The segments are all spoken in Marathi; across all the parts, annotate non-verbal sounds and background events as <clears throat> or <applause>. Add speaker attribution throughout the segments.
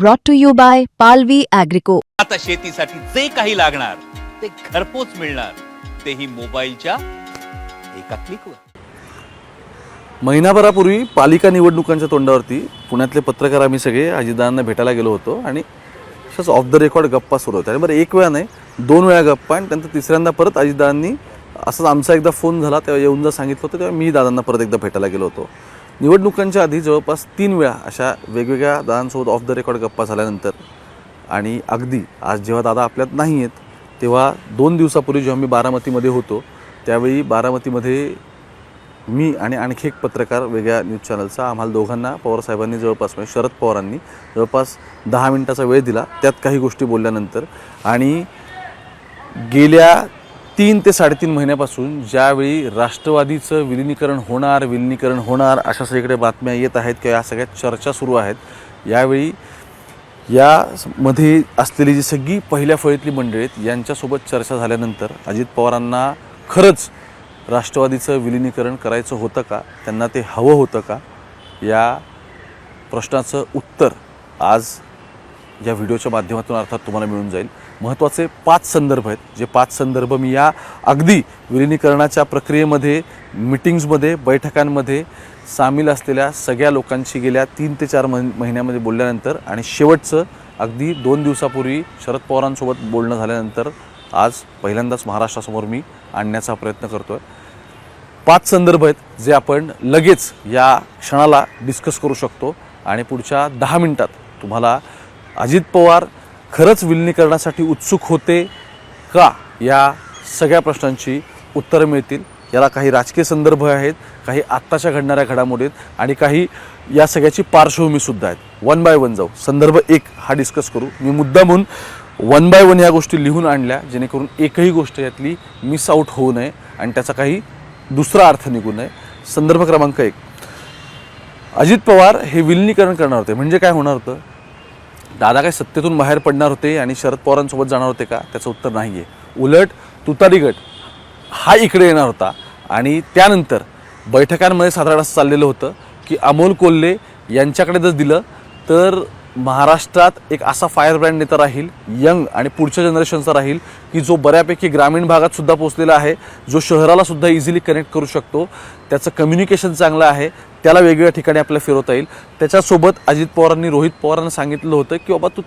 Speaker 1: brought to you by Palvi Agrico.
Speaker 2: आता शेतीसाठी जे काही लागणार ते घरपोच मिळणार. तेही मोबाईलच्या एका क्लिकवर
Speaker 3: महिनाभरापूर्वी पालिका निवडणुकांच्या तोंडावरती पुण्यातले पत्रकार आम्ही सगळे अजितदादांना भेटायला गेलो होतो आणि अशाच ऑफ द रेकॉर्ड गप्पा सुरू होत्या. आणि बरं एक वेळा नाही दोन वेळा गप्पा आणि त्यानंतर तिसऱ्यांदा परत अजितदादांनी असंच आमचा एकदा फोन झाला तेव्हा येऊन जर सांगितलं होतं तेव्हा मी दादांना परत एकदा भेटायला गेलो होतो. निवडणुकांच्या आधी जवळपास तीन वेळा अशा वेगवेगळ्या दादांसोबत ऑफ द रेकॉर्ड गप्पा झाल्यानंतर आणि अगदी आज जेव्हा दादा आपल्यात नाही आहेत तेव्हा दोन दिवसापूर्वी जेव्हा मी बारामतीमध्ये होतो त्यावेळी बारामतीमध्ये मी आणि आणखी एक पत्रकार वेगळ्या न्यूज चॅनलचा आम्हाला दोघांना पवारसाहेबांनी जवळपास म्हणजे शरद पवारांनी जवळपास दहा मिनिटाचा वेळ दिला त्यात काही गोष्टी बोलल्यानंतर. आणि गेल्या तीन ते साडेतीन महिन्यापासून ज्यावेळी राष्ट्रवादीचं विलिनीकरण होणार विलिनीकरण होणार अशा सगळीकडे बातम्या येत आहेत किंवा या सगळ्या चर्चा सुरू आहेत यावेळी या मध्ये असलेली जी सगळी पहिल्या फळीतली मंडळी आहेत यांच्यासोबत चर्चा झाल्यानंतर अजित पवारांना खरंच राष्ट्रवादीचं विलिनीकरण करायचं होतं का त्यांना ते हवं होतं का या प्रश्नाचं उत्तर आज या व्हिडिओच्या माध्यमातून अर्थात तुम्हाला मिळून जाईल. महत्त्वाचे पाच संदर्भ आहेत. जे पाच संदर्भ मी या अगदी विलिनीकरणाच्या प्रक्रियेमध्ये मिटिंग्समध्ये बैठकांमध्ये सामील असलेल्या सगळ्या लोकांशी गेल्या तीन ते चार महि महिन्यामध्ये बोलल्यानंतर आणि शेवटचं अगदी दोन दिवसापूर्वी शरद पवारांसोबत बोलणं झाल्यानंतर आज पहिल्यांदाच महाराष्ट्रासमोर मी आणण्याचा प्रयत्न करतो आहे पाच संदर्भ आहेत जे आपण लगेच या क्षणाला डिस्कस करू शकतो. आणि पुढच्या दहा मिनटात तुम्हाला अजित पवार खरंच विलिनीकरणासाठी उत्सुक होते का? या सगळ्या प्रश्नांची उत्तरं मिळतील. याला काही राजकीय संदर्भ आहेत काही आत्ताच्या घडणाऱ्या घडामोडी आहेत आणि काही या सगळ्याची पार्श्वभूमीसुद्धा आहेत. वन बाय वन जाऊ. संदर्भ एक हा डिस्कस करू. मी मुद्दा म्हणून वन बाय वन या गोष्टी लिहून आणल्या जेणेकरून एकही गोष्ट यातली मिस आऊट होऊ नये आणि त्याचा काही दुसरा अर्थ निघू नये. संदर्भ क्रमांक एक. अजित पवार हे विलिनीकरण करणार होते. म्हणजे काय होणार होतं? दादा काय सत्तेतून बाहेर पडणार होते आणि शरद पवारांसोबत जाणार होते का? त्याचं उत्तर नाही आहे उलट तुतारी गट हा इकडे येणार होता. आणि त्यानंतर बैठकांमध्ये साधारण असं चाललेलं होतं की अमोल कोल्हे यांच्याकडे जर दिलं तर महाराष्ट्रात एक असा फायर ब्रँड नेता राहील यंग आणि पुढच्या जनरेशनचा राहील की जो बऱ्यापैकी ग्रामीण भागात सुद्धा पोचलेला आहे जो शहराला सुद्धा इझिली कनेक्ट करू शकतो. त्याचं कम्युनिकेशन चांगलं आहे त्याला वेगवेगळ्या ठिकाणी आपल्याला फिरवता येईल. त्याच्यासोबत अजित पवारांनी रोहित पवारांना सांगितलं होतं की बाबा तू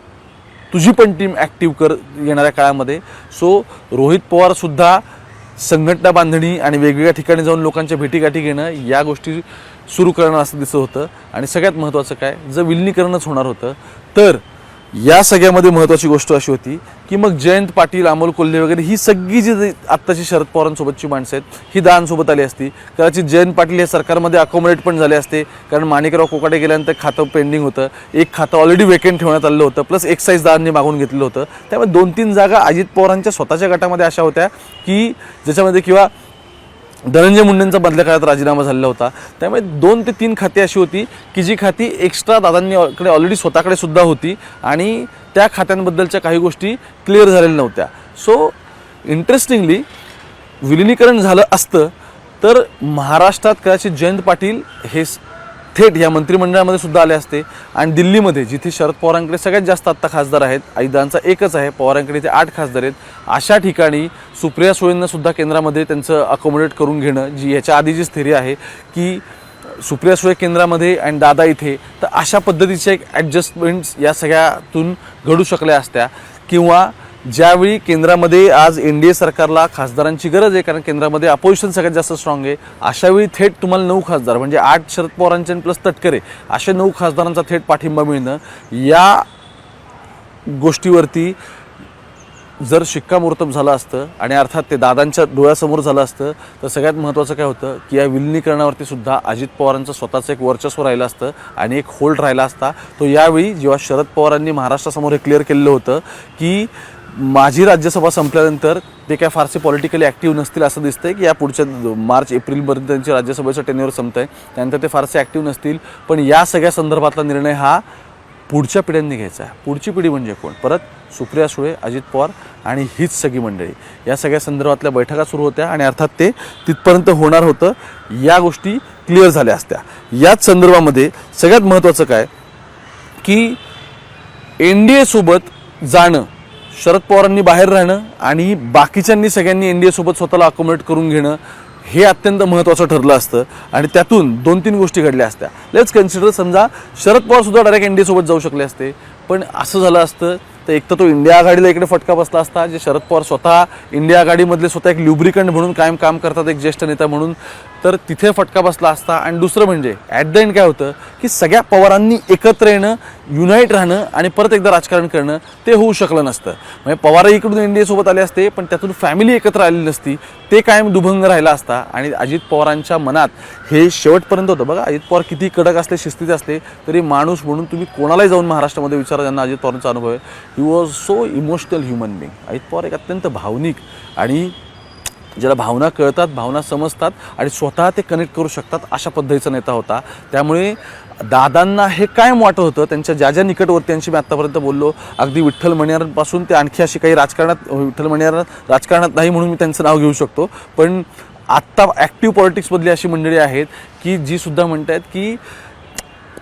Speaker 3: तुझी पण टीम ॲक्टिव्ह कर येणाऱ्या काळामध्ये. सो रोहित पवारसुद्धा संघटना बांधणी आणि वेगवेगळ्या ठिकाणी जाऊन लोकांच्या भेटीगाठी घेणं या गोष्टी सुरू करणं असं दिसत होतं. आणि सगळ्यात महत्त्वाचं काय? जर विलिनीकरणच होणार होतं तर या सगळ्यामध्ये महत्त्वाची गोष्ट अशी होती की मग जयंत पाटील अमोल कोल्हे वगैरे ही सगळी जी आत्ताची शरद पवारांसोबतची माणसं आहेत ही दानसोबत आली असती. कदाचित जयंत पाटील हे सरकारमध्ये अकोमोडेट पण झाले असते कारण माणिकराव कोकाटे गेल्यानंतर खातं पेंडिंग होतं. एक खातं ऑलरेडी वेकेंट ठेवण्यात आलं होतं प्लस एक्साईज दहांनी मागून घेतलं होतं. त्यामुळे दोन तीन जागा अजित पवारांच्या स्वतःच्या गटामध्ये अशा होत्या की ज्याच्यामध्ये किंवा धनंजय मुंडेंचा बदल्या काळात राजीनामा झालेला होता. त्यामुळे दोन ते तीन खाती अशी होती की जी खाती एक्स्ट्रा दादांनीकडे ऑलरेडी स्वतःकडे सुद्धा होती आणि त्या खात्यांबद्दलच्या काही गोष्टी क्लिअर झालेल्या नव्हत्या. सो इंटरेस्टिंगली विलिनीकरण झालं असतं तर महाराष्ट्रात कदाचित जयंत पाटील हे थेट या मंत्रिमंडळामध्ये सुद्धा आले असते. आणि दिल्लीमध्ये जिथे शरद पवारांकडे सगळ्यात जास्त आत्ता खासदार आहेत आईदांचा एकच आहे पवारांकडे ते आठ खासदार आहेत. अशा ठिकाणी सुप्रिया सुळेंना सुद्धा केंद्रामध्ये त्यांचं अकोमोडेट करून घेणं जी याच्या आधी जी स्थिरी आहे की सुप्रिया सुळे केंद्रामध्ये आणि दादा इथे तर अशा पद्धतीच्या एक ॲडजस्टमेंट्स या सगळ्यातून घडू शकल्या असत्या. किंवा ज्यावेळी केंद्रामध्ये आज एन डी ए सरकारला खासदारांची गरज आहे कारण केंद्रामध्ये अपोजिशन सगळ्यात जास्त स्ट्रॉंग आहे अशावेळी थेट तुम्हाला नऊ खासदार म्हणजे आठ शरद पवारांचे प्लस तटकरे अशा नऊ खासदारांचा थेट पाठिंबा मिळणं या गोष्टीवरती जर शिक्कामोर्तब झालं असतं आणि अर्थात ते दादांच्या डोळ्यासमोर झालं असतं तर सगळ्यात महत्त्वाचं काय होतं की या विलिनीकरणावरती सुद्धा अजित पवारांचं स्वतःचं एक वर्चस्व राहिलं असतं आणि एक होल्ड राहिला असता तो यावेळी जेव्हा शरद पवारांनी महाराष्ट्रासमोर हे क्लिअर केलेलं होतं की माझी राज्यसभा संपल्यानंतर ते काय फारसे पॉलिटिकली ॲक्टिव्ह नसतील असं दिसतंय की या पुढच्या मार्च एप्रिलपर्यंत त्यांची राज्यसभेचं टेन्युअर संपत आहे त्यानंतर ते फारसे ॲक्टिव्ह नसतील. पण या सगळ्या संदर्भातला निर्णय हा पुढच्या पिढ्यांनी घ्यायचा आहे. पुढची पिढी म्हणजे कोण? परत सुप्रिया सुळे अजित पवार आणि हीच सगळी मंडळी. या सगळ्या संदर्भातल्या बैठका सुरू होत्या आणि अर्थात ते तिथपर्यंत होणार होतं. या गोष्टी क्लिअर झाल्या असत्या. याच संदर्भामध्ये सगळ्यात महत्त्वाचं काय? की एन डी एसोबत जाणं शरद पवारांनी बाहेर राहणं आणि बाकीच्यांनी सगळ्यांनी एन डी एसोबत स्वतःला अकोमोडेट करून घेणं हे अत्यंत महत्त्वाचं ठरलं असतं. आणि त्यातून दोन तीन गोष्टी घडल्या असत्या. लेट्स कन्सिडर समजा शरद पवारसुद्धा डायरेक्ट एन डी एसोबत जाऊ शकले असते. पण असं झालं असतं तर एक तर तो इंडिया आघाडीला इकडे फटका बसला असता जे शरद पवार स्वतः इंडिया आघाडीमधले स्वतः एक ल्युब्रिकंट म्हणून कायम काम करतात एक ज्येष्ठ नेता म्हणून. तर तिथे फटका बसला असता. आणि दुसरं म्हणजे ॲट द एंड काय होतं की सगळ्या पवारांनी एकत्र येणं युनाईट राहणं आणि परत एकदा राजकारण करणं ते होऊ शकलं नसतं. म्हणजे पवारही इकडून इंडियासोबत आले असते पण त्यातून फॅमिली एकत्र आलेली नसती. ते कायम दुभंग राहिला असता. आणि अजित पवारांच्या मनात हे शेवटपर्यंत होतं. बघा अजित पवार किती कडक असले शिस्तीत असले तरी माणूस म्हणून तुम्ही कोणालाही जाऊन महाराष्ट्रामध्ये विचारा ज्यांना अजित पवारांचा अनुभव आहे. He was so emotional human being Ajit Pawar एक अत्यंत भावनिक आणि ज्याला भावना कळतात भावना समजतात आणि स्वतः ते कनेक्ट करू शकतात अशा पद्धतीचा नेता होता. त्यामुळे दादांना हे कायम वाटत होतं त्यांच्या ज्या ज्या निकटवर्त्यांशी मी आत्तापर्यंत बोललो अगदी विठ्ठल मणियारांपासून ते आणखी अशी काही राजकारणात विठ्ठल मणियार राजकारणात नाही म्हणून मी त्यांचं नाव घेऊ शकतो. पण आत्ता ॲक्टिव्ह पॉलिटिक्समधली अशी मंडळी आहेत की जी सुद्धा म्हणत आहेत की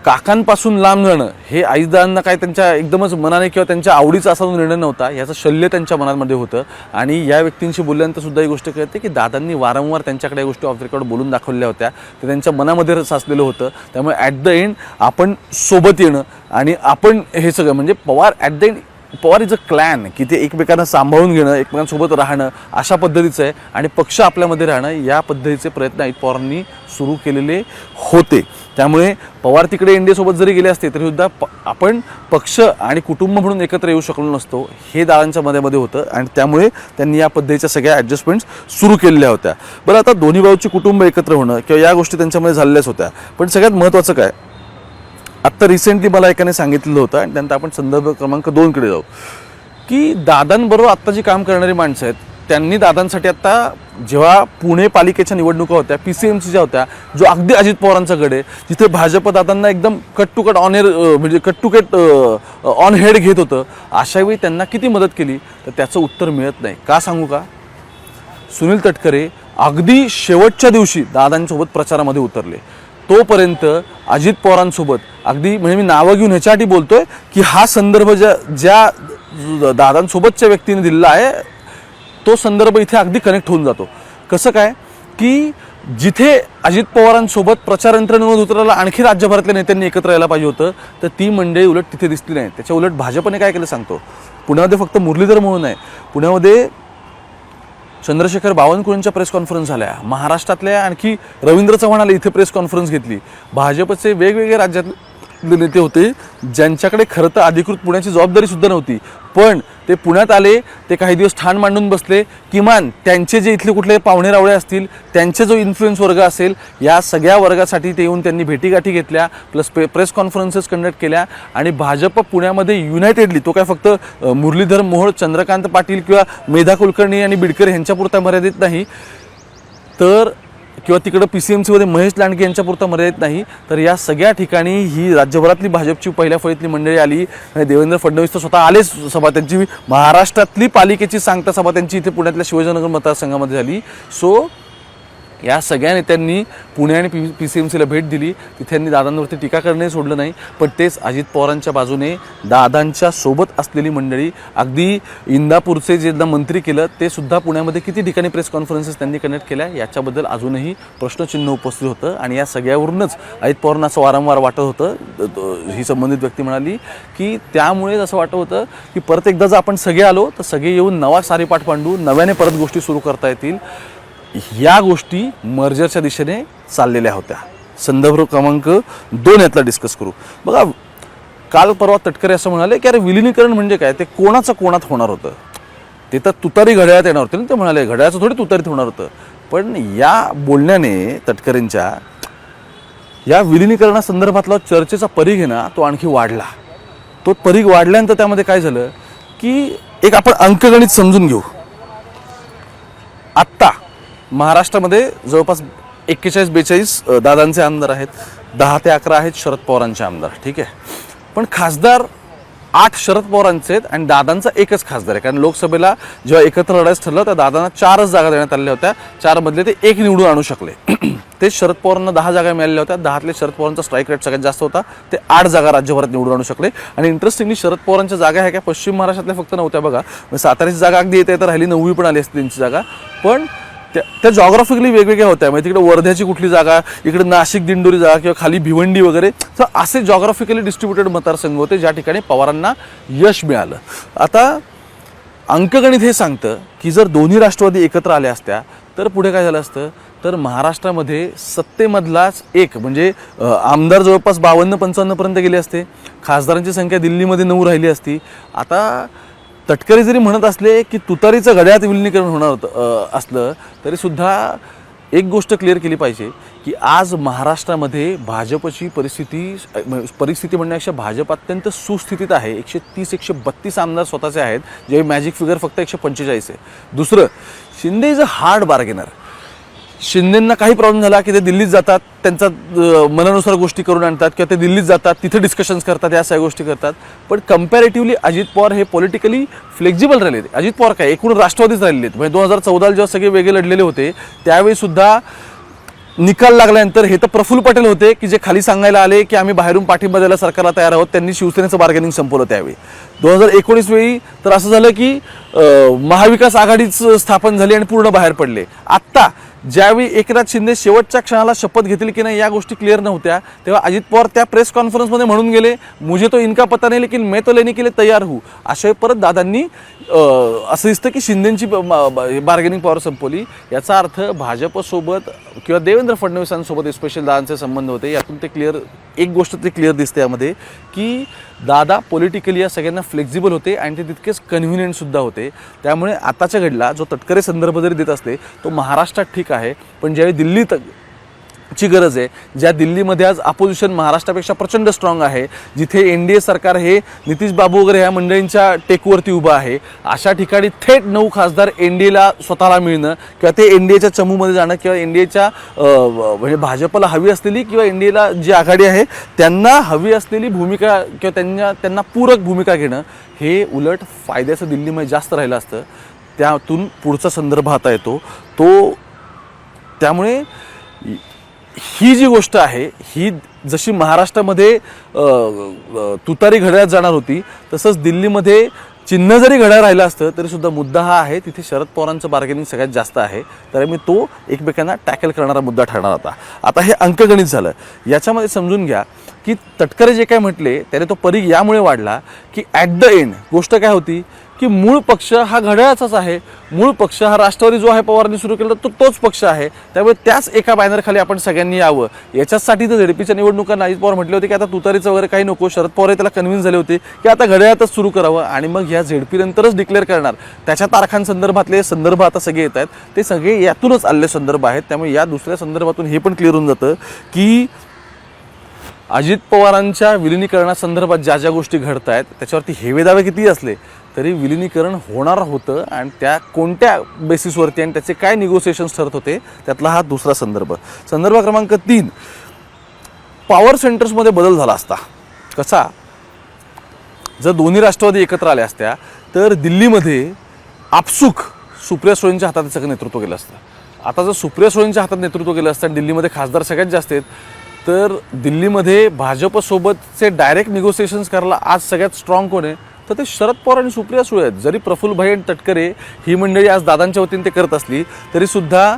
Speaker 3: काकांपासून लांब जाणं हे आईदारांना काय त्यांच्या एकदमच मनाने किंवा त्यांच्या आवडीचा असा निर्णय नव्हता याचं शल्य त्यांच्या मनामध्ये होतं. आणि या व्यक्तींशी बोलल्यानंतर सुद्धा ही गोष्ट कळते की दादांनी वारंवार त्यांच्याकडे या गोष्टी ऑफ रेकॉर्ड बोलून दाखवल्या होत्या. ते त्यांच्या मनामध्ये साचलेलं होतं. त्यामुळे ॲट द एंड आपण सोबत येणं आणि आपण हे सगळं म्हणजे Pawar at the end Pawar is a clan की ते एकमेकांना सांभाळून घेणं एकमेकांसोबत राहणं अशा पद्धतीचं आहे. आणि पक्ष आपल्यामध्ये राहणं या पद्धतीचे प्रयत्न अजित पवारांनी सुरू केलेले होते. त्यामुळे पवार तिकडे इंडियासोबत जरी गेले असते तरीसुद्धा प आपण पक्ष आणि कुटुंब म्हणून एकत्र येऊ शकलो नसतो हे दादांच्या मध्यामध्ये होतं. आणि त्यामुळे त्यांनी या पद्धतीच्या सगळ्या ॲडजस्टमेंट्स सुरू केलेल्या होत्या. बरं आता दोन्ही भाऊची कुटुंब एकत्र होणं किंवा या गोष्टी त्यांच्यामध्ये झालेल्याच होत्या. पण सगळ्यात महत्त्वाचं काय? आत्ता रिसेंटली मला एकाने सांगितलेलं होतं आणि त्यानंतर आपण संदर्भ क्रमांक दोनकडे जाऊ. की दादांबरोबर आत्ता जी काम करणारी माणसं आहेत त्यांनी दादांसाठी आत्ता जेव्हा पुणे पालिकेच्या निवडणुका होत्या पी सी एम सीच्या होत्या जो अगदी अजित पवारांचा गड आहे जिथे भाजप दादांना एकदम cut to cut on air म्हणजे cut to cut on head घेत होतं अशावेळी त्यांना किती मदत केली? तर त्याचं उत्तर मिळत नाही. का सांगू का? सुनील तटकरे अगदी शेवटच्या दिवशी दादांसोबत प्रचारामध्ये उतरले. तोपर्यंत अजित पवारांसोबत अगदी म्हणजे मी नावं घेऊन ह्याच्यासाठी बोलतोय की हा संदर्भ ज्या ज्या दादांसोबतच्या व्यक्तीने दिलेला आहे तो संदर्भ इथे अगदी कनेक्ट होऊन जातो. कसं काय? की जिथे अजित पवारांसोबत प्रचार यंत्रणेवर उतरायला आणखी राज्यभरातल्या नेत्यांनी एकत्र यायला पाहिजे होतं तर ती मंडळी उलट तिथे दिसली नाही. त्याच्या उलट भाजपने काय केलं सांगतो. पुण्यामध्ये फक्त मुरलीधर म्हणून आहे. पुण्यामध्ये चंद्रशेखर बावनकुळेंच्या प्रेस कॉन्फरन्स झाल्या. महाराष्ट्रातल्या आणखी रवींद्र चव्हाणाला इथे प्रेस कॉन्फरन्स घेतली. भाजपचे वेगवेगळे राज्यातले नेते होते ज्यांच्याकडे खरं तर अधिकृत पुण्याची जबाबदारी सुद्धा नव्हती. पण ते पुण्यात आले ते काही दिवस ठाण मांडून बसले. किमान त्यांचे जे इथले कुठले पाहुणे रावळे असतील त्यांचे जो इन्फ्लुएन्स वर्ग असेल या सगळ्या वर्गासाठी ते येऊन त्यांनी भेटीगाठी घेतल्या प्लस पे प्रेस कॉन्फरन्सेस कंडक्ट केल्या आणि भाजप पुण्यामध्ये युनायटेडली तो काय फक्त मुरलीधर मोहोळ चंद्रकांत पाटील किंवा मेधा कुलकर्णी आणि बिडकर ह्यांच्यापुरता मर्यादित नाही. तर किंवा तिकडं पी सी एम सीमध्ये महेश लांडगे यांच्यापुरता मर्यादित नाही तर या सगळ्या ठिकाणी ही राज्यभरातली भाजपची पहिल्या फळीतली मंडळी आली देवेंद्र फडणवीस तर स्वतः आलेच सभा त्यांची महाराष्ट्रातली पालिकेची सांगता सभा त्यांची इथे पुण्यातल्या शिवाजीनगर मतदारसंघामध्ये झाली. सो या सगळ्या नेत्यांनी पुणे आणि पी पी सी एम सीला भेट दिली. तिथे त्यांनी दादांवरती टीका करणंही सोडलं नाही पण तेच अजित पवारांच्या बाजूने दादांच्या सोबत असलेली मंडळी अगदी इंदापूरचे जे एकदा मंत्री केलं ते सुद्धा पुण्यामध्ये किती ठिकाणी प्रेस कॉन्फरन्सेस त्यांनी कनेक्ट केल्या याच्याबद्दल अजूनही प्रश्नचिन्ह उपस्थित होतं आणि या सगळ्यावरूनच अजित पवारांना असं वारंवार वाटत होतं. ही संबंधित व्यक्ती म्हणाली की त्यामुळेच असं वाटत होतं की परत एकदा जर आपण सगळे आलो तर सगळे येऊन नवा सारीपाठ पांडू नव्याने परत गोष्टी सुरू करता येतील. या गोष्टी मर्जरच्या दिशेने चाललेल्या होत्या. संदर्भ क्रमांक दोन यातला डिस्कस करू. बघा काल परवा तटकरे असं म्हणाले की अरे विलिनीकरण म्हणजे काय? ते कोणाचं कोणात होणार होतं? ते तर तुतारी घड्याळात येणार होते ना ते म्हणाले. घड्याळाचं थोडी तुतारीत होणार होतं. पण या बोलण्याने तटकरेंच्या या विलिनीकरणासंदर्भातला चर्चेचा परीघ आहे ना तो आणखी वाढला. तो परीघ वाढल्यानंतर त्यामध्ये काय झालं की एक आपण अंकगणित समजून घेऊ. आत्ता महाराष्ट्रामध्ये जवळपास एक्केचाळीस बेचाळीस दादांचे आमदार आहेत. दहा ते अकरा आहेत शरद पवारांचे आमदार ठीक आहे? पण खासदार आठ शरद पवारांचे आहेत आणि दादांचा एकच खासदार आहे. कारण लोकसभेला जेव्हा एकत्र लढायचं ठरलं त्या दादांना चारच जागा देण्यात आलेल्या होत्या. चारमधले ते एक निवडून आणू शकले. <clears throat> ते शरद पवारांना दहा जागा मिळाल्या होत्या. दहातले शरद पवारांचा स्ट्राईक रेट सगळ्यात जास्त होता. ते आठ जागा राज्यभरात निवडून आणू शकले. आणि इंटरेस्टिंगली शरद पवारांच्या जागा ह्या काय पश्चिम महाराष्ट्रातल्या फक्त नव्हत्या बघा. साताऱ्याची जागा अगदी येते तर राहिली नववी पण आली असते त्यांची जागा. पण त्या त्या जॉग्राफिकली वेगवेगळ्या होत्या. म्हणजे तिकडे वर्ध्याची कुठली जागा इकडे नाशिक दिंडोरी जागा किंवा खाली भिवंडी वगैरे. तर असे जॉग्राफिकली डिस्ट्रीब्युटेड मतदारसंघ होते ज्या ठिकाणी पवारांना यश मिळालं. आता अंकगणित हे सांगतं की जर दोन्ही राष्ट्रवादी एकत्र आल्या असत्या तर पुढे काय झालं असतं? तर महाराष्ट्रामध्ये सत्तेमधलाच एक म्हणजे आमदार जवळपास बावन्न पंचावन्नपर्यंत गेले असते. खासदारांची संख्या दिल्लीमध्ये नऊ राहिली असती. आता तटकरे जरी म्हणत असले की तुतारीचं गड्यात विलिनीकरण होणार होतं असलं तरीसुद्धा एक गोष्ट क्लिअर केली पाहिजे की आज महाराष्ट्रामध्ये भाजपची परिस्थिती परिस्थिती म्हणण्यापेक्षा भाजप अत्यंत सुस्थितीत आहे. एकशे तीस एकशे बत्तीस आमदार स्वतःचे आहेत. जे मॅजिक फिगर फक्त एकशे पंचेचाळीस आहे. दुसरं Shinde is a hard bargainer शिंदेंना काही प्रॉब्लेम झाला की ते दिल्लीत जातात त्यांचा मनानुसार गोष्टी करून आणतात किंवा ते दिल्लीत जातात तिथे डिस्कशन्स करतात या सगळ्या गोष्टी करतात. पण कम्पॅरेटिव्हली अजित पवार हे पॉलिटिकली फ्लेक्झिबल राहिले अजित पवार काय? एकूण राष्ट्रवादीच राहिलेले आहेत म्हणजे दोन हजार चौदाला जेव्हा सगळे वेगळे लढलेले होते त्यावेळीसुद्धा निकाल लागल्यानंतर हे तर प्रफुल्ल पटेल होते की जे खाली सांगायला आले की आम्ही बाहेरून पाठिंबा द्यायला सरकारला तयार आहोत त्यांनी शिवसेनेचं बार्गेनिंग संपवलं त्यावेळी. दोन हजार एकोणीस वेळी तर असं झालं की महाविकास आघाडीच स्थापन झाली आणि पूर्ण बाहेर पडले. आत्ता ज्यावेळी एकनाथ शिंदे शेवटच्या क्षणाला शपथ घेतील की नाही या गोष्टी क्लिअर नव्हत्या तेव्हा अजित पवार त्या प्रेस कॉन्फरन्समध्ये म्हणून गेले मुझे तो इनका पता नाही लेकिन मैं तो लेने के लिए तयार हूँ. अशा परत दादांनी असं दिसतं की शिंदेची बार्गेनिंग पॉवर संपवली. याचा अर्थ भाजपसोबत किंवा देवेंद्र फडणवीसांसोबत स्पेशल दादांचे संबंध होते. यातून ते क्लिअर एक गोष्ट ते क्लिअर दिसते यामध्ये की दादा पॉलिटिकली या सगळ्यांना फ्लेक्झिबल होते आणि ते तितकेच कन्व्हिनियंटसुद्धा होते. त्यामुळे आताच्या घडला जो तटकरे संदर्भ जरी देत असले तो महाराष्ट्रात ठीक आहे. पण ज्यावेळी दिल्लीत ची गरज आहे. ज्या दिल्लीमध्ये आज अपोजिशन महाराष्ट्रापेक्षा प्रचंड स्ट्रॉंग आहे जिथे एन डी ए सरकार हे नितीश बाबू वगैरे ह्या मंडळींच्या टेकवरती उभं आहे. अशा ठिकाणी थेट नऊ खासदार एन डी एला स्वतःला मिळणं किंवा ते एन डी एच्या चमूमध्ये जाणं किंवा एन डी एच्या म्हणजे भाजपला हवी असलेली किंवा एन डी एला जी आघाडी आहे त्यांना हवी असलेली भूमिका किंवा त्यांना त्यांना पूरक भूमिका घेणं हे उलट फायद्याचं दिल्लीमध्ये जास्त राहिलं असतं. त्यातून पुढचा संदर्भ हाता येतो. तो त्यामुळे ही जी गोष्ट आहे ही जशी महाराष्ट्रामध्ये तुतारी घड्याळात जाणार होती तसंच दिल्लीमध्ये चिन्ह जरी घड्याळ राहिलं असतं तरी सुद्धा मुद्दा हा आहे तिथे शरद पवारांचं बार्गेनिंग सगळ्यात जास्त आहे. तर मी तो एकमेकांना टॅकल करणारा मुद्दा ठरणार होता. आता हे अंकगणित झालं. याच्यामध्ये समजून घ्या की तटकरे जे काय म्हटले त्याने तो परीघ यामुळे वाढला की ॲट द एंड गोष्ट काय होती? की मूळ पक्ष हा घड्याळाचाच आहे. मूळ पक्ष हा राष्ट्रवादी जो आहे पवारांनी सुरू केला तो तोच पक्ष आहे. त्यामुळे त्याच एका बॅनरखाली आपण सगळ्यांनी यावं. याच्यासाठी तर झेडपीच्या निवडणुकांना अजित पवार म्हटले होते की आता तुतारीचं वगैरे काही नको. शरद पवार त्याला कन्व्हिन्स झाले होते की आता घड्याळातच सुरू करावं आणि मग ह्या झेडपी नंतरच डिक्लेअर करणार. त्याच्या तारखांसंदर्भातले संदर्भ आता सगळे येत आहेत. ते सगळे यातूनच आलेले संदर्भ आहेत. त्यामुळे या दुसऱ्या संदर्भातून हे पण क्लिअर होऊन जातं की अजित पवारांच्या विलिनीकरणासंदर्भात ज्या ज्या गोष्टी घडत आहेत त्याच्यावरती हेवेदावे किती असले तरी विलिनीकरण होणार होतं आणि त्या कोणत्या बेसिसवरती आणि त्याचे काय निगोसिएशन्स ठरत होते त्यातला हा दुसरा संदर्भ. संदर्भ क्रमांक तीन पॉवर सेंटर्समध्ये बदल झाला असता. कसा? जर दोन्ही राष्ट्रवादी एकत्र आल्या असत्या तर दिल्लीमध्ये आपसुक सुप्रिया सुळेंच्या हातात सगळं नेतृत्व केलं असतं. आता जर सुप्रिया सुळेंच्या हातात नेतृत्व केलं असतं दिल्लीमध्ये खासदार सगळ्यात जास्त आहेत तर दिल्लीमध्ये भाजपसोबतचे डायरेक्ट निगोसिएशन्स करायला आज सगळ्यात स्ट्रॉंग कोण आहे? तर ते शरद पवार आणि सुप्रिया सुळे आहेत. जरी प्रफुल्लभाई आणि तटकरे ही मंडळी आज दादांच्या वतीने ते करत असली तरीसुद्धा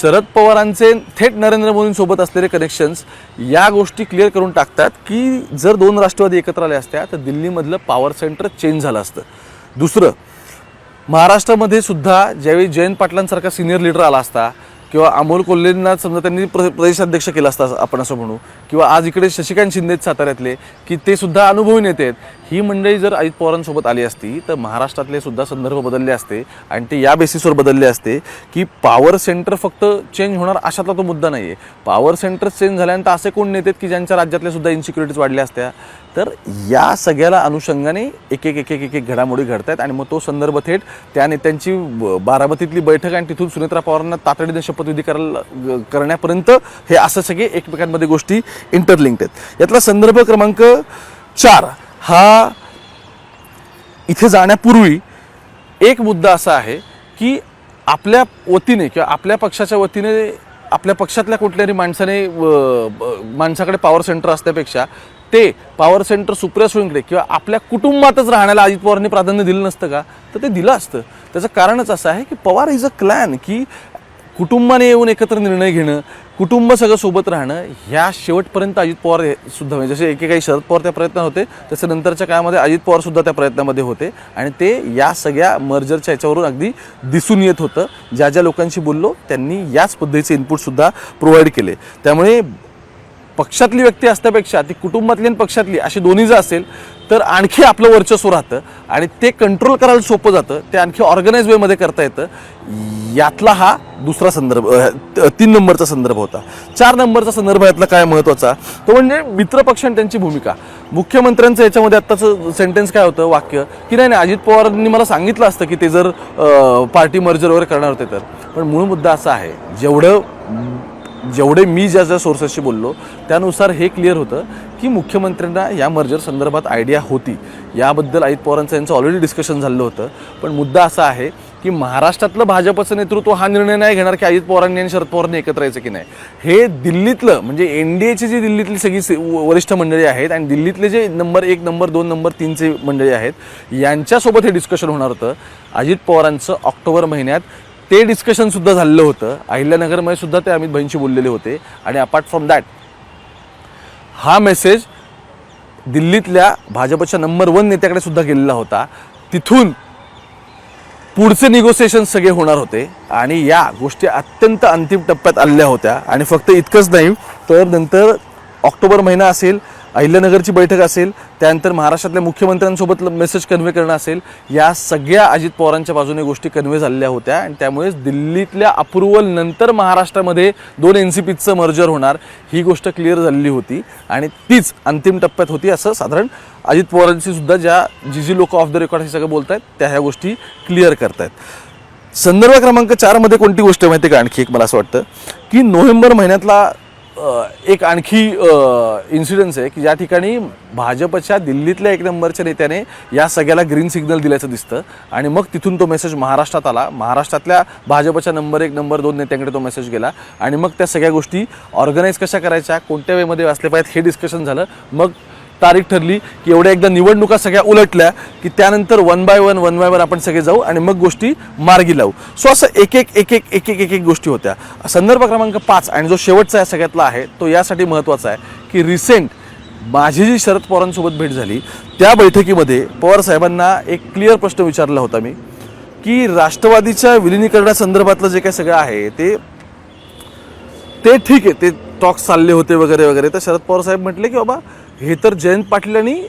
Speaker 3: शरद पवारांचे थेट नरेंद्र मोदींसोबत असलेले कनेक्शन्स या गोष्टी क्लिअर करून टाकतात की जर दोन राष्ट्रवादी एकत्र आल्या असत्या तर दिल्लीमधलं पॉवर सेंटर चेंज झालं असतं. दुसरं महाराष्ट्रामध्ये सुद्धा ज्यावेळी जयंत पाटलांसारखा सिनियर लीडर आला असता किंवा अमोल कोल्हेंना समजा त्यांनी प्र प्रदेशाध्यक्ष केला असता आपण असं म्हणू. किंवा आज इकडे शशिकांत शिंदे साताऱ्यातले की ते सुद्धा अनुभवी नेते आहेत. ही मंडळी जर अजित पवारांसोबत आली असती तर महाराष्ट्रातले सुद्धा संदर्भ बदलले असते आणि ते या बेसिसवर बदलले असते की पॉवर सेंटर फक्त चेंज होणार अशातला तो मुद्दा नाही आहे पॉवर सेंटर चेंज झाल्यानंतर असे कोण नेते आहेत की ज्यांच्या राज्यातल्या सुद्धा इन्सिक्युरिटीज वाढल्या असत्या? तर या सगळ्याला अनुषंगाने एक एक एक एक एक एक घडामोडी घडत आहेत आणि मग तो संदर्भ थेट त्या नेत्यांची ब- बारामतीतली बैठक आणि तिथून सुनेत्रा पवारांना तातडीने शपथविधी करायला करण्यापर्यंत हे असं सगळे एकमेकांमध्ये गोष्टी इंटरलिंक्ड आहेत. यातला संदर्भ क्रमांक चार. हा इथे जाण्यापूर्वी एक मुद्दा असा आहे की आपल्या वतीने किंवा आपल्या पक्षाच्या वतीने आपल्या पक्षातल्या कुठल्याही माणसाने माणसाकडे पॉवर सेंटर असल्यापेक्षा ते पॉवर सेंटर सुप्रिया सुळेंकडे किंवा आपल्या कुटुंबातच राहण्याला अजित पवारांनी प्राधान्य दिलं नसतं का? तर ते दिलं असतं. त्याचं कारणच असं आहे की पवार इज अ क्लॅन की कुटुंबाने येऊन एकत्र निर्णय घेणं कुटुंब सगळं सोबत राहणं ह्या शेवटपर्यंत अजित पवार हे सुद्धा म्हणजे जसे एकेकाळी शरद पवार त्या प्रयत्नात होते तसं नंतरच्या काळामध्ये अजित पवार सुद्धा त्या प्रयत्नामध्ये होते. आणि ते या सगळ्या मर्जरच्या ह्याच्यावरून अगदी दिसून येत होतं. ज्या ज्या लोकांशी बोललो त्यांनी याच पद्धतीचे इनपुटसुद्धा प्रोव्हाइड केले. त्यामुळे पक्षातली व्यक्ती असण्यापेक्षा ती कुटुंबातली आणि पक्षातली अशी दोन्ही जर असेल तर आणखी आपलं वर्चस्व राहतं आणि ते कंट्रोल करायला सोपं जातं ते आणखी ऑर्गनाईज वेमध्ये करता येतं. यातला हा दुसरा संदर्भ तीन नंबरचा संदर्भ होता. चार नंबरचा संदर्भ यातला काय महत्त्वाचा तो म्हणजे मित्रपक्ष आणि त्यांची भूमिका. मुख्यमंत्र्यांचं याच्यामध्ये आत्ताचं सेंटेन्स काय होतं वाक्य? की नाही नाही अजित पवारांनी मला सांगितलं असतं की ते जर पार्टी मर्जर वगैरे करणार होते तर. पण मूळ मुद्दा असा आहे जेवढं जेवढे मी ज्या ज्या सोर्सेसशी बोललो त्यानुसार हे क्लिअर होतं की मुख्यमंत्र्यांना या मर्जर संदर्भात आयडिया होती. याबद्दल अजित पवारांचं यांचं ऑलरेडी डिस्कशन झालं होतं. पण मुद्दा असा आहे की महाराष्ट्रातलं भाजपचं नेतृत्व हा निर्णय नाही घेणार की अजित पवारांनी आणि शरद पवारांनी एकत्र यायचं की नाही. हे दिल्लीतलं म्हणजे एन डी एची जी दिल्लीतली सगळी वरिष्ठ मंडळी आहेत आणि दिल्लीतले जे नंबर एक नंबर दोन नंबर तीनचे मंडळी आहेत यांच्यासोबत हे डिस्कशन होणार होतं. अजित पवारांचं ऑक्टोबर महिन्यात ते डिस्कशन सुद्धा झालेलं होतं. अहिल्यानगरमध्ये सुद्धा ते अमित भाईंशी बोललेले होते. आणि अपार्ट फ्रॉम दॅट हा मेसेज दिल्लीतल्या भाजपच्या नंबर वन नेत्याकडे सुद्धा गेलेला होता. तिथून पुढचे निगोसिएशन सगळे होणार होते. आणि या गोष्टी अत्यंत अंतिम टप्प्यात आलेल्या होत्या. आणि फक्त इतकंच नाही तर नंतर ऑक्टोबर महिना असेल अहिल्यानगरची बैठक असेल त्यानंतर महाराष्ट्रातल्या मुख्यमंत्र्यांसोबत मेसेज कन्व्हे करणं असेल या सगळ्या अजित पवारांच्या बाजूने गोष्टी कन्व्हे झालेल्या होत्या आणि त्यामुळेच दिल्लीतल्या अप्रुव्हल नंतर महाराष्ट्रामध्ये दोन एन सी पीचं मर्जर होणार ही गोष्ट क्लिअर झालेली होती आणि तीच अंतिम टप्प्यात होती असं साधारण अजित पवारांची सुद्धा ज्या जी जी लोक ऑफ द रेकॉर्ड हे सगळं बोलत आहेत त्या ह्या गोष्टी क्लिअर करत आहेत संदर्भ क्रमांक चारमध्ये कोणती गोष्ट माहिती आहे का आणखी एक? मला असं वाटतं की नोव्हेंबर महिन्यातला एक आणखी इन्सिडन्स आहे की ज्या ठिकाणी भाजपच्या दिल्लीतल्या एक नंबरच्या नेत्याने या सगळ्याला ग्रीन सिग्नल दिल्याचं दिसतं आणि मग तिथून तो मेसेज महाराष्ट्रात आला. महाराष्ट्रातल्या भाजपच्या नंबर एक नंबर दोन नेत्यांकडे तो मेसेज गेला आणि मग त्या सगळ्या गोष्टी ऑर्गनाईज कशा करायच्या कोणत्या वेमध्ये असले पाहिजेत हे डिस्कशन झालं. मग तारीख ठरली की एवढ्या एकदा निवडणुका सगळ्या उलटल्या की त्यानंतर one by one one by one आपण सगळे जाऊ आणि मग गोष्टी मार्गी लावू. सो असं एक एक एक एक एक एक एक एक गोष्टी होत्या. संदर्भ क्रमांक पाच आणि जो शेवटचा या सगळ्यातला आहे तो यासाठी महत्त्वाचा आहे की रिसेंट माझी जी शरद पवारांसोबत भेट झाली त्या बैठकीमध्ये पवार साहेबांना एक क्लिअर प्रश्न विचारला होता मी की राष्ट्रवादीच्या विलिनीकरणासंदर्भातलं जे काही सगळं आहे ते ते ठीक आहे ते टॉक्स चालले होते वगैरे वगैरे. तर शरद पवार साहेब म्हटले की बाबा हे तर जयंत पाटील आणि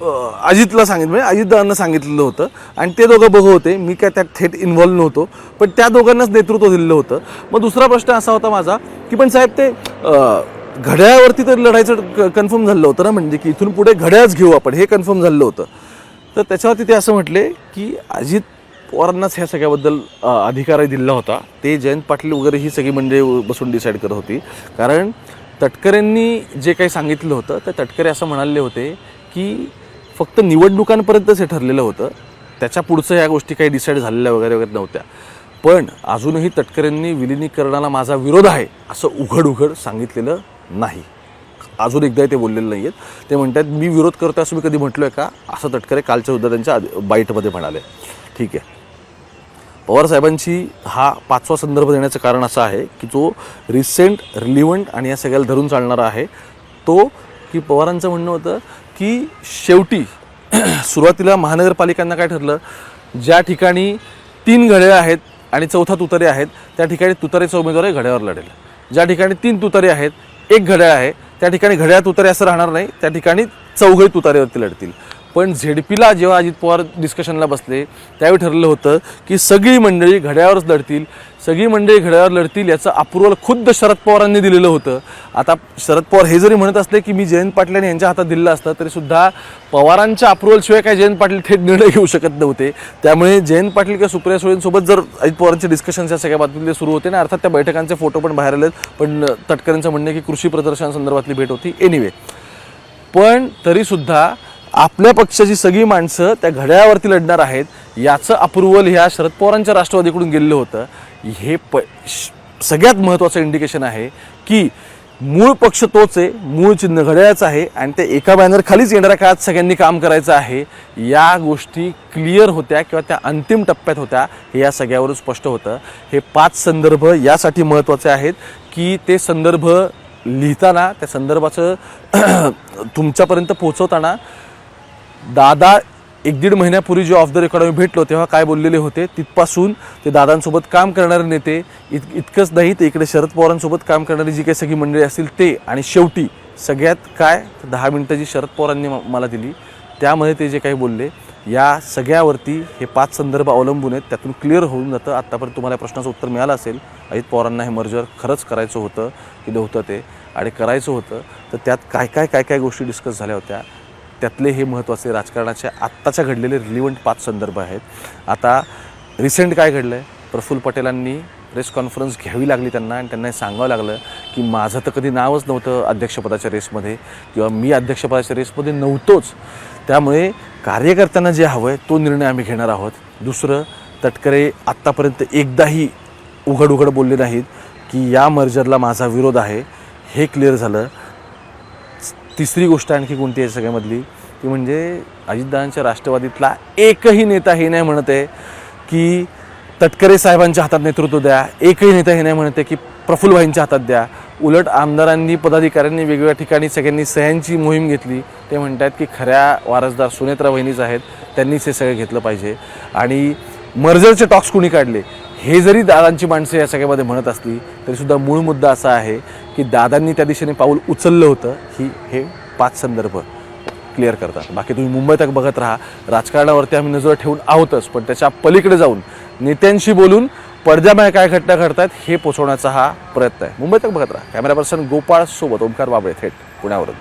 Speaker 3: अजितला सांगितलं म्हणजे अजितदादांना सांगितलेलं होतं. आणि ते दोघं बघू होते. मी काय त्यात थेट इन्व्हॉल्व नव्हतो. पण त्या दोघांनाच नेतृत्व दिलेलं होतं. मग दुसरा प्रश्न असा होता माझा की पण साहेब ते घड्याळावरती तर लढायचं कन्फर्म झालं होतं ना म्हणजे की इथून पुढे घड्याळच घेऊ आपण हे कन्फर्म झालं होतं. तर त्याच्यावरती ते असं म्हटले की अजित पवारांनाच ह्या सगळ्याबद्दल अधिकारही दिला होता. ते जयंत पाटील वगैरे ही सगळी मंडळी बसून डिसाईड करत होती. कारण तटकरेंनी जे काही सांगितलं होतं तर तटकरे असं म्हणाले होते की फक्त निवडणुकांपर्यंतच हे ठरलेलं होतं. त्याच्या पुढचं ह्या गोष्टी काही डिसाईड झालेल्या वगैरे वगैरे नव्हत्या. पण अजूनही तटकरेंनी विलिनीकरणाला माझा विरोध आहे असं उघड उघड सांगितलेलं नाही. अजून एकदा ते बोललेले नाही आहेत ते म्हणतात मी विरोध करतो असं मी कधी म्हटलो आहे का? असं तटकरे कालच्या सुद्धा त्यांच्या आधी- बाईटमध्ये म्हणाले. ठीक आहे. पवारसाहेबांची हा पाचवा संदर्भ देण्याचं कारण असं आहे की जो रिसेंट रिलिव्हंट आणि या सगळ्याला धरून चालणारा आहे तो की पवारांचं म्हणणं होतं की शेवटी <clears throat> सुरुवातीला महानगरपालिकांना काय ठरलं? ज्या ठिकाणी तीन घडे आहेत आणि चौथा तुतारे आहेत त्या ठिकाणी तुतारेचा उमेदवार घड्यावर लढेल. ज्या ठिकाणी तीन तुतारे आहेत एक घड्याळ आहे त्या ठिकाणी घड्याळ तुतारे असं राहणार नाही त्या ठिकाणी चौघे तुतारेवरती लढतील. पण झेडपीला जेव्हा अजित पवार डिस्कशनला बसले त्यावेळी ठरलं होतं की सगळी मंडळी घड्यावरच लढतील. सगळी मंडळी घड्यावर लढतील याचं अप्रुव्हल खुद्द शरद पवारांनी दिलेलं होतं. आता शरद पवार हे जरी म्हणत असले की मी जयंत पाटील आणि यांच्या हातात दिलं असतं तरीसुद्धा पवारांच्या अप्रुव्हलशिवाय काय जयंत पाटील थेट निर्णय घेऊ शकत नव्हते. त्यामुळे जयंत पाटील किंवा सुप्रिया सुळेंसोबत जर अजित पवारांचे डिस्कशन्स या सगळ्या बातमीतले सुरू होते ना अर्थात त्या बैठकांचे फोटो पण बाहेर आलेत पण तटकरेंचं म्हणणं की कृषी प्रदर्शनासंदर्भातली भेट होती. एनिवे पण तरीसुद्धा आपल्या पक्षाची सगळी माणसं त्या घड्याळावरती लढणार आहेत याचं अप्रुव्हल ह्या शरद पवारांच्या राष्ट्रवादीकडून गेलेलं होतं. हे प श- सगळ्यात महत्त्वाचं इंडिकेशन आहे की मूळ पक्ष तोच आहे मूळ चिन्ह घड्याळाचं आहे आणि त्या एका बॅनर खालीच येणाऱ्या काळात सगळ्यांनी काम करायचं आहे. या गोष्टी क्लिअर होत्या किंवा त्या अंतिम टप्प्यात होत्या हे या सगळ्यावरून स्पष्ट होतं. हे पाच संदर्भ यासाठी महत्त्वाचे आहेत की ते संदर्भ लिहिताना त्या संदर्भाचं <clears throat> तुमच्यापर्यंत पोहोचवताना दादा एक दीड महिन्यापूर्वी जे ऑफ द रेकॉर्ड आम्ही भेटलो तेव्हा काय बोललेले होते? तिथपासून ते दादांसोबत काम करणारे नेते इत इतकंच नाही तर इकडे शरद पवारांसोबत काम करणारी जी काही सगळी मंडळी असतील ते आणि शेवटी सगळ्यात काय? दहा मिनटं जी शरद पवारांनी मला दिली त्यामध्ये ते जे काही बोलले या सगळ्यावरती हे पाच संदर्भ अवलंबून आहेत त्यातून क्लिअर होऊन जातं. आत्तापर्यंत तुम्हाला या प्रश्नाचं उत्तर मिळालं असेल अजित पवारांना हे मर्जर खरंच करायचं होतं की नव्हतं ते आणि करायचं होतं. तर त्यात काय काय काय काय गोष्टी डिस्कस झाल्या होत्या त्यातले हे महत्त्वाचे राजकारणाचे आत्ताच्या घडलेले रिलिव्हंट पाच संदर्भ आहेत. आता रिसेंट काय घडलं आहे प्रफुल्ल पटेलांनी प्रेस कॉन्फरन्स घ्यावी लागली त्यांना आणि त्यांना हे सांगावं लागलं की माझं तर कधी नावच नव्हतं अध्यक्षपदाच्या रेसमध्ये किंवा मी अध्यक्षपदाच्या रेसमध्ये नव्हतोच. त्यामुळे कार्यकर्त्यांना जे हवं आहे तो निर्णय आम्ही घेणार आहोत. दुसरं तटकरे आत्तापर्यंत एकदाही उघड उघड बोलले नाहीत की या मर्जरला माझा विरोध आहे. हे क्लिअर झालं. तिसरी गोष्ट आणखी कोणती आहे सगळ्यामधली? ती म्हणजे अजितदादांच्या राष्ट्रवादीतला एकही नेता हे नाही म्हणत आहे की तटकरे साहेबांच्या हातात नेतृत्व द्या एकही नेता हे नाही म्हणत आहे की प्रफुल्लभाईंच्या हातात द्या. उलट आमदारांनी पदाधिकाऱ्यांनी वेगवेगळ्या ठिकाणी सगळ्यांनी सह्यांची मोहीम घेतली. ते म्हणतात की खऱ्या वारसदार सुनेत्रा वहिनीच आहेत त्यांनीच हे सगळं घेतलं पाहिजे. आणि मर्जरचे टॉक्स कुणी काढले? हे जरी दादांची माणसं या सगळ्यामध्ये म्हणत असली तरीसुद्धा मूळ मुद्दा असा आहे की दादांनी त्या दिशेने पाऊल उचललं होतं. ही हे पाच संदर्भ क्लिअर करतात. बाकी तुम्ही मुंबई तक बघत राहा. राजकारणावरती आम्ही नजर ठेवून आहोतच पण त्याच्या पलीकडे जाऊन नेत्यांशी बोलून पडद्यामध्ये काय घटना घडतात हे पोचवण्याचा हा प्रयत्न आहे. मुंबई तक बघत राहा. कॅमेरा पर्सन गोपाळ सोबत ओमकार बाबळे थेट पुण्यावरून.